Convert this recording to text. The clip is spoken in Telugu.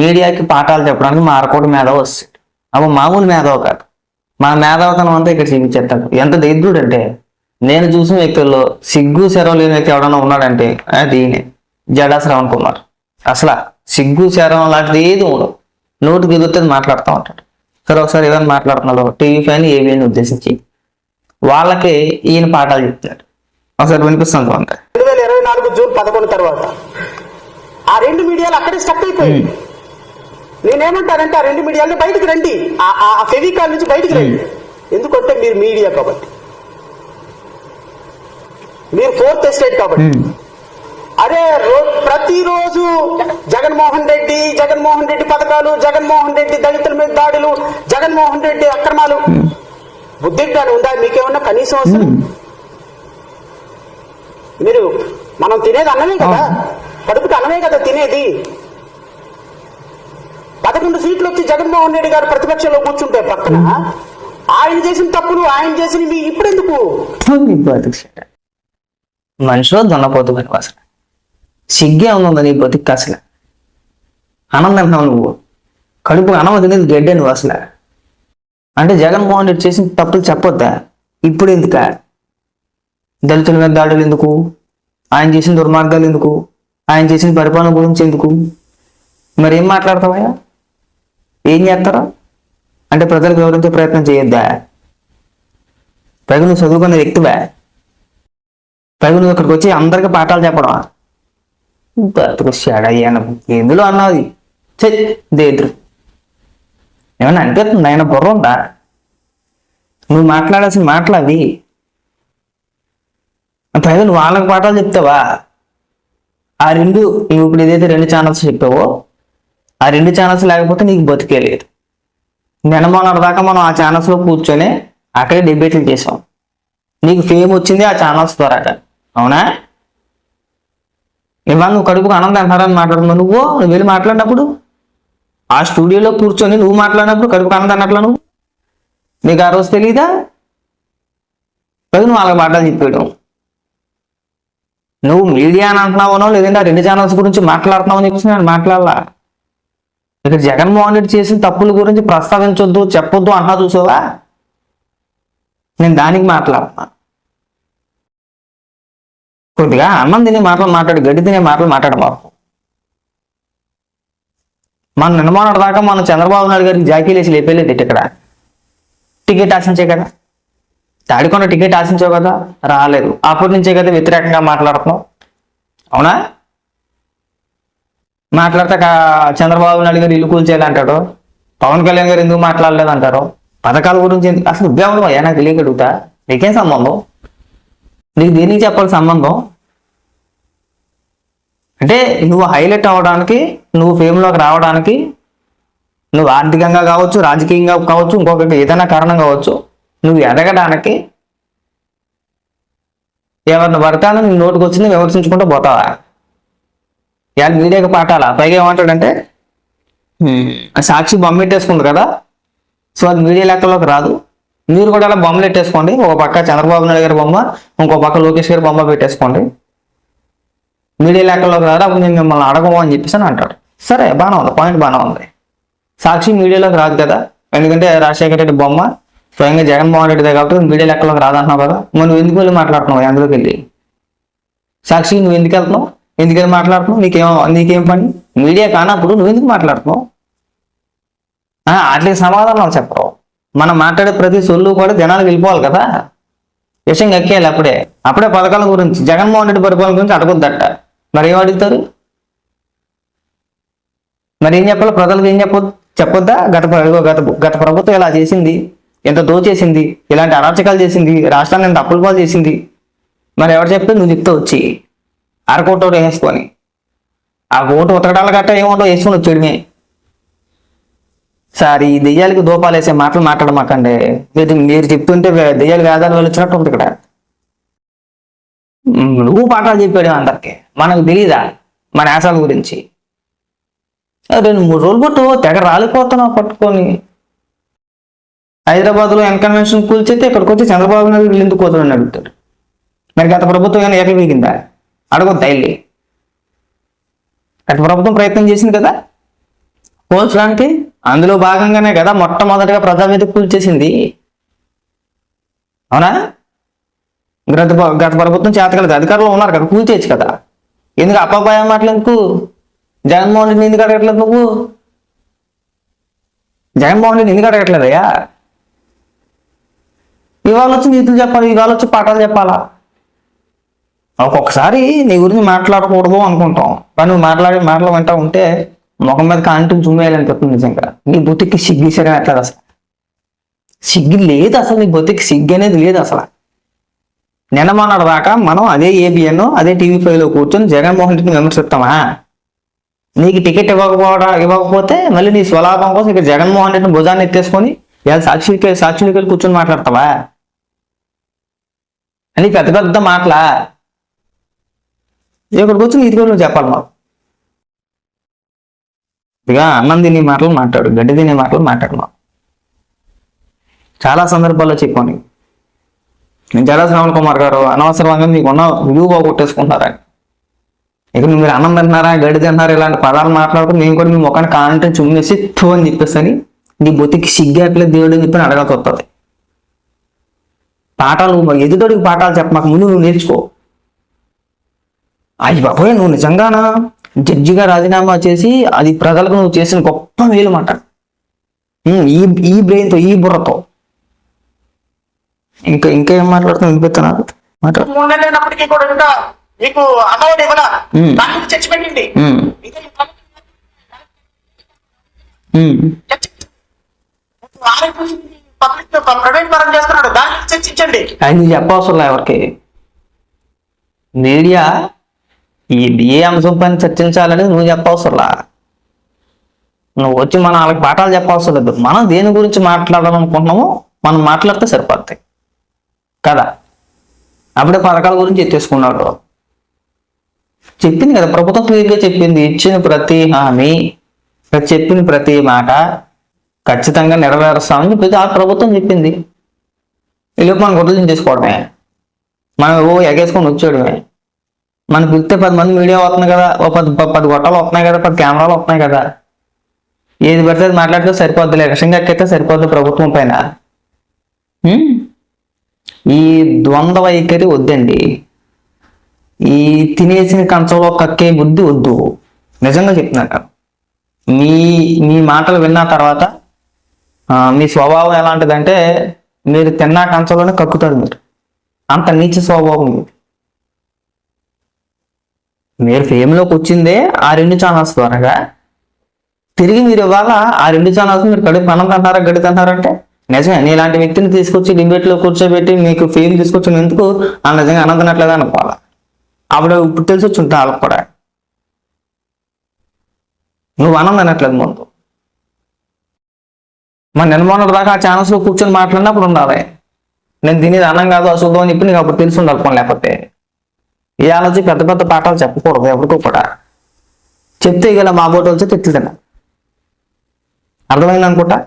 మీడియాకి పాఠాలు చెప్పడానికి మా అరకోటి మేధావి వస్తాడు అప్పుడు మామూలు మేధావు కాదు. మా మేధావతనం అంతా ఇక్కడ చూపించేస్తాడు. ఎంత దరిద్రుడు అంటే నేను చూసిన వ్యక్తుల్లో సిగ్గు శరం లేని వ్యక్తి ఎవడన్నా ఉన్నాడంటే అది. జడా శ్రవణ్ కుమార్. అసలు సిగ్గు శరం లాంటిది ఏది ఉండదు. నోటు దిగుతుంది మాట్లాడుతూ ఉంటాడు. సరే ఒకసారి ఏదైనా మాట్లాడుతున్నాడు టీవీ పైన ఏవిని ఉద్దేశించి వాళ్ళకి ఈయన పాఠాలు చెప్తున్నాడు ఒకసారి వినిపిస్తుంది. రెండు వేల ఇరవై నాలుగు జూన్ పదకొండు తర్వాత ఆ రెండు మీడియాలు అక్కడే స్టక్ అయిపోయింది నేనేమంటానంటే ఆ రెండు మీడియాలని బయటికి రండి. ఆ- ఫెవికాల్ నుంచి బయటికి రండి. ఎందుకంటే మీరు మీడియా కాబట్టి. మీరు ఫోర్త్ ఎస్టేట్ కాబట్టి. అరే రో- ప్రతిరోజు జగన్మోహన్ రెడ్డి జగన్మోహన్ రెడ్డి పథకాలు జగన్మోహన్ రెడ్డి దళితుల మీద దాడులు జగన్మోహన్ రెడ్డి అక్రమాలు. బుద్ధి జ్ఞానం ఉందా మీకేమన్నా కనీసం అసలు మీరు మనం తినేది అన్నమే కదా. కడుపుకి అన్నమే కదా తినేది. పదకొండు సీట్లు వచ్చి జగన్మోహన్ రెడ్డి గారు ప్రతిపక్షంలో కూర్చుంటే పక్కన ఆయన చేసిన తప్పులు ఆయన చేసినవి ఇప్పుడెందుకు? నీ బతుకు చెడ్డ. మనిషిలో దున్నపోతు పని అసలు సిగ్గే ఉందా నీ బతుకు అసలు ఆనందం అంటున్నావు నువ్వు. కడుపు అన్నం తినేది గడ్డే నువ్వు అసలు అంటే జగన్మోహన్ రెడ్డి చేసిన తప్పులు చెప్పొద్దా? ఇప్పుడు ఎందుక? దళితుల మీద దాడులు ఎందుకు? ఆయన చేసిన దుర్మార్గాలు ఎందుకు? ఆయన చేసిన పరిపాలన గురించి ఎందుకు? మరి ఏం మాట్లాడతావయ్యా? ఏం చేస్తారా? అంటే ప్రజలకు వివరించే ప్రయత్నం చేయొద్దా? పైగా నువ్వు చదువుకున్న వ్యక్తివా? పైగా నువ్వు ఇక్కడికి వచ్చి అందరికి పాఠాలు చెప్పడం బతుకొచ్చాడు షడయ్యాను ఎందులో అన్నది దేద్రు ఏమన్నా అనిపిస్తుంది? ఆయన బుర్ర ఉందా? నువ్వు మాట్లాడాల్సిన మాటలు అవి. పైగా నువ్వు వాళ్ళకి పాఠాలు చెప్తావా? ఆ రెండు నువ్వు ఇప్పుడు ఏదైతే రెండు ఛానల్స్ చెప్పావో ఆ రెండు ఛానల్స్ లేకపోతే నీకు బతికే లేదు. నిన్న మొన్నటి దాకా మనం ఆ ఛానల్స్లో కూర్చొని అక్కడే డిబేట్లు చేసాం నీకు ఫేమ్ వచ్చింది ఆ ఛానల్స్ ద్వారా అవునా? ఇవాళ నువ్వు కడుపుకు ఆనందం అంటారని మాట్లాడుతున్నావు. నువ్వు నువ్వు వెళ్ళి మాట్లాడినప్పుడు ఆ స్టూడియోలో కూర్చొని నువ్వు మాట్లాడినప్పుడు కడుపుకు ఆనందం అన్నట్లా నువ్వు? నీకు ఆ రోజు తెలియదా పైగా నువ్వు వాళ్ళకి మాటలు చెప్పాడు నువ్వు మీడియా అని అంటున్నావునో లేదంటే ఆ రెండు ఛానల్స్ గురించి మాట్లాడుతున్నావు అని చెప్పేసి నేను మాట్లాడాలా. ఇక్కడ జగన్మోహన్ రెడ్డి చేసిన తప్పుల గురించి ప్రస్తావించొద్దు చెప్పొద్దు అన్నా చూసావా? నేను దానికి మాట్లాడుతున్నా కొద్దిగా అన్నం తినే మాటలు మాట్లాడు గడ్డి తినే మాటలు మాట్లాడు మన నిన్నమోనటి దాకా మనం చంద్రబాబు నాయుడు గారికి జాకీలు వేసి లేపేలేదు ఇక్కడ? టికెట్ ఆశించే కదా? తాడికొండ టికెట్ ఆశించావు కదా? రాలేదు. అప్పటి నుంచే కదా వ్యతిరేకంగా మాట్లాడుతున్నావు. అవునా? మాట్లాడితే చంద్రబాబు నాయుడు గారు ఇల్లు కూల్చేయాలంటాడు పవన్ కళ్యాణ్ గారు ఎందుకు మాట్లాడలేదు అంటారు? పథకాల గురించి అసలు ఉద్యోగం అయ్యా నాకు తెలియగలుగుతా నీకేం సంబంధం? నీకు దీనికి చెప్పాలి సంబంధం? అంటే నువ్వు హైలైట్ అవ్వడానికి నువ్వు ఫేమ్లోకి రావడానికి నువ్వు ఆర్థికంగా కావచ్చు రాజకీయంగా కావచ్చు ఇంకొకటి ఏదైనా కారణం కావచ్చు నువ్వు ఎదగడానికి ఎవరిని పడతానో నీ నోటికి వచ్చింది విమర్శించుకుంటూ పోతావా? ఇవాళ మీడియాకి పాఠాలా? పైగా ఏమంటాడంటే "హ్మ్, సాక్షి బొమ్మ పెట్టేసుకుంది కదా సో అది మీడియా లెక్కలోకి రాదు. మీరు కూడా అలా బొమ్మలు పెట్టేసుకోండి. ఒక పక్క చంద్రబాబు నాయుడు గారి బొమ్మ ఇంకో పక్క లోకేష్ గారి బొమ్మ పెట్టేసుకోండి. మీడియా లెక్కలోకి రాదు అప్పుడు నేను మిమ్మల్ని అడగము అని చెప్పేసి అని అంటాడు. సరే బాగానే ఉంది. పాయింట్ బాగానే ఉంది. సాక్షి మీడియాలోకి రాదు కదా. ఎందుకంటే రాజశేఖర రెడ్డి బొమ్మ స్వయంగా జగన్మోహన్ రెడ్డిదే కాబట్టి మీడియా లెక్కలోకి రాదంటున్నావు కదా. నువ్వు ఎందుకు వెళ్ళి మాట్లాడుతున్నావు అందులోకి వెళ్ళి? సాక్షి నువ్వు ఎందుకు వెళ్తున్నావు? ఎందుకు మాట్లాడుతున్నావు? నీకేం నీకేం పని? మీడియా కానప్పుడు నువ్వు ఎందుకు మాట్లాడుతున్నావు వాటికి సమాధానం చెప్పరు మనం మాట్లాడే ప్రతి సొల్లు కూడా జనాలకు వెళ్ళిపోవాలి కదా? విషయం ఎక్కేయాలి అప్పుడే. అప్పుడే పథకాల గురించి జగన్మోహన్ రెడ్డి పరిపాలన గురించి అడగొద్దట. మరి ఏం అడుగుతారు? మరి ఏం చెప్పాలి ప్రజలకు ఏం చెప్పొద్దు? చెప్పొద్దా? గత గత గత ప్రభుత్వం ఇలా చేసింది. ఎంత దోచేసింది. ఇలాంటి అరాచకాలు చేసింది. రాష్ట్రాన్ని ఎంత అప్పుల పాలు చేసింది. మరి ఎవరు చెప్తే నువ్వు చెప్తే వచ్చి. అరకోట వేసుకొని. ఆ ఓటు ఉతకడాల గట్ట ఏముండో వేసుకుని వచ్చేయడమే. సార్ ఈ దెయ్యాలకి దూపాలు వేసే మాటలు మాట్లాడమాకండి. మీరు మీరు చెప్తుంటే దెయ్యాలు వేదాలు వెళ్ళొచ్చినట్టు ఉంది ఇక్కడ. నువ్వు పాఠాలు చెప్పాడు అందరికి. మనకు తెలీదా? మన ఆశాల గురించి. రెండు మూడు రోజులు పట్టు తెగ రాలిపోతున్నావు పట్టుకొని. హైదరాబాద్లో ఎన్కన్వెన్షన్ కూల్చేస్తే ఇక్కడికి వచ్చి చంద్రబాబు నాయుడు ఎందుకు పోతున్నాడు అడుగుతాడు? మరి గత ప్రభుత్వం ఏమైనా ఏకవీగిందా అడగొద్దు తల్లి గత ప్రభుత్వం ప్రయత్నం చేసింది కదా? పోల్చడానికి అందులో భాగంగానే కదా మొట్టమొదటిగా ప్రజావేదిక కూల్చేసింది అవునా? గత గత ప్రభుత్వం చేతగలదు అధికారులు ఉన్నారు కదా కూల్చేయచ్చు కదా. ఎందుకు అప్పాపాయ మాటలు ఎందుకు జగన్మోహన్ రెడ్డిని ఎందుకు అడగట్లేదు నువ్వు? జగన్మోహన్ రెడ్డి ఎందుకు అడగట్లేదయ్యా? ఇవాళ వచ్చి నీతులు చెప్పాలి ఇవాళ వచ్చి పాఠాలు చెప్పాలా? ఒక్కొక్కసారి నీ గురించి మాట్లాడకూడదు అనుకుంటాం. కానీ నువ్వు మాట్లాడే మాటలు వింటా ఉంటే ముఖం మీద కాంటి చుమ్మేయాలనిపిస్తుంది నిజంగా. నీ బుద్ధికి సిగ్గిసగా అట్లా అసలు. సిగ్గు లేదు అసలు నీ బొత్తికి సిగ్గు అనేది లేదు అసలు. నిన్న మొన్నటి దాకా మనం అదే ఏబిఎన్ అదే టీవీ ఫైవ్లో కూర్చొని జగన్మోహన్ రెడ్డిని విమర్శిస్తామా? నీకు టికెట్ ఇవ్వకపోవడం ఇవ్వకపోతే మళ్ళీ నీ స్వలాభం కోసం ఇక జగన్మోహన్ రెడ్డిని భుజాన్ని ఎత్తేసుకొని ఇలా సాక్షికి సాక్షులకి వెళ్ళి కూర్చొని మాట్లాడతావా? అని పెద్ద పెద్ద మాటలా ఇక్కడికి వచ్చి నీతి కూడా నువ్వు చెప్పాలి మాకు. ఇక అన్నం తినే మాటలు మాట్లాడు గడ్డి తినే మాటలు మాట్లాడు మాకు. చాలా సందర్భాల్లో చెప్పాను నేను జరా శ్రావణ్ కుమార్ గారు అనవసరంగా మీకు ఉన్న విలువ పోగొట్టేసుకుంటారని ఇక మీరు అన్నం తిన్నారా గడ్డి తిన్నారా ఇలాంటి పదాలు మాట్లాడుకుని మేము కూడా మీ ముఖాన్ని కాంటే చుమ్మేసి థూ అని చెప్పేసి నీ బొత్తికి సిగ్గట్లేదు దేవుడు అని చెప్పి అడగాల్సి వస్తుంది. పాఠాలు ఎదుటోడికి పాఠాలు చెప్పమాక ముందు నువ్వు నేర్చుకో. అయ్యి బాబోయ్ నువ్వు నిజంగానా? జడ్జిగా రాజీనామా చేసి అది ప్రజలకు నువ్వు చేసిన గొప్ప మేలు మాట ఈ ఈ బ్రెయిన్తో ఈ బుర్రతో. ఇంకా ఇంకా ఏం మాట్లాడుతున్నా వినిపిస్తున్నా మాట్లాడు. మూడు నెలలు అయినప్పటికీ కూడా ఇంకా మీకు ఇవ్వాల? చర్చ ప్రైవేట్ పరం చేస్తున్నాడు. చర్చించండి. నీకు చెప్పవసరం ఎవరికి. మీడియా ఈ ఏ అంశం పైన చర్చించాలని నువ్వు చెప్పవసరలా? నువ్వు వచ్చి మనం వాళ్ళకి పాఠాలు చెప్పవసరం లేదు. మనం దేని గురించి మాట్లాడాలనుకుంటున్నామో మనం మాట్లాడితే సరిపోతాయి. కదా? అప్పుడే పథకాల గురించి ఎత్తేసుకున్నాడు. చెప్పింది కదా ప్రభుత్వం క్లియర్గా చెప్పింది. ఇచ్చిన ప్రతి హామీ చెప్పిన ప్రతి మాట ఖచ్చితంగా నెరవేరుస్తామని చెప్పి ఆ ప్రభుత్వం చెప్పింది. వీళ్ళు మనం గుడ్డలు చేసుకోవడమే. మనం ఓ ఎగేసుకొని వచ్చేయడమే. మనకు పిలిస్తే పది మంది మీడియా వస్తున్నాయి కదా ఓ పది పది గొట్టాలు వస్తున్నాయి కదా పది కెమెరాలు వస్తున్నాయి కదా. ఏది పడితే అది మాట్లాడితే సరిపోద్ది లక్ష్యంగా ఎక్కితే సరిపోద్ది ప్రభుత్వం పైన. ఈ ద్వంద్వ వైఖరి వద్దండి. ఈ తినేసిన కంచంలో కక్కే బుద్ధి వద్దు. నిజంగా చెప్తున్నాను. మీ మీ మాటలు విన్న తర్వాత మీ స్వభావం ఎలాంటిదంటే మీరు తిన్నా కంచంలోనే కక్కుతారు మీరు. అంత నీచ స్వభావం మీది. మీరు ఫేమ్లోకి వచ్చిందే ఆ రెండు ఛానల్స్ ద్వారాగా. తిరిగి మీరు ఇవాళ ఆ రెండు ఛానల్స్ మీరు గడి పనం అంటారా గడి తింటారంటే నిజమే నేను ఇలాంటి వ్యక్తిని తీసుకొచ్చి debate కూర్చోబెట్టి మీకు ఫేమ్ తీసుకొచ్చిన ఎందుకు? ఆ నిజంగా అనంతనట్లేదు అనుకోవాలి అప్పుడు ఇప్పుడు తెలిసి వచ్చి ఉంటా వాళ్ళకి కూడా. నువ్వు అనందనట్లేదు ముందు. మన నిర్మాణం దాకా ఆ ఛానల్స్లో కూర్చొని మాట్లాడినప్పుడు ఉండాలి. నేను దీని అన్నం కాదు అశుద్ధం అని చెప్పి నీకు అప్పుడు తెలిసి ఉండాలి లేకపోతే. ఈ ఆలోచన పెద్ద పెద్ద పాఠాలు చెప్పకూడదు ఎవరికో కూడా. చెప్తే ఇలా మా బోటు వచ్చి తిట్లు అర్థమైంది అనుకుంటా?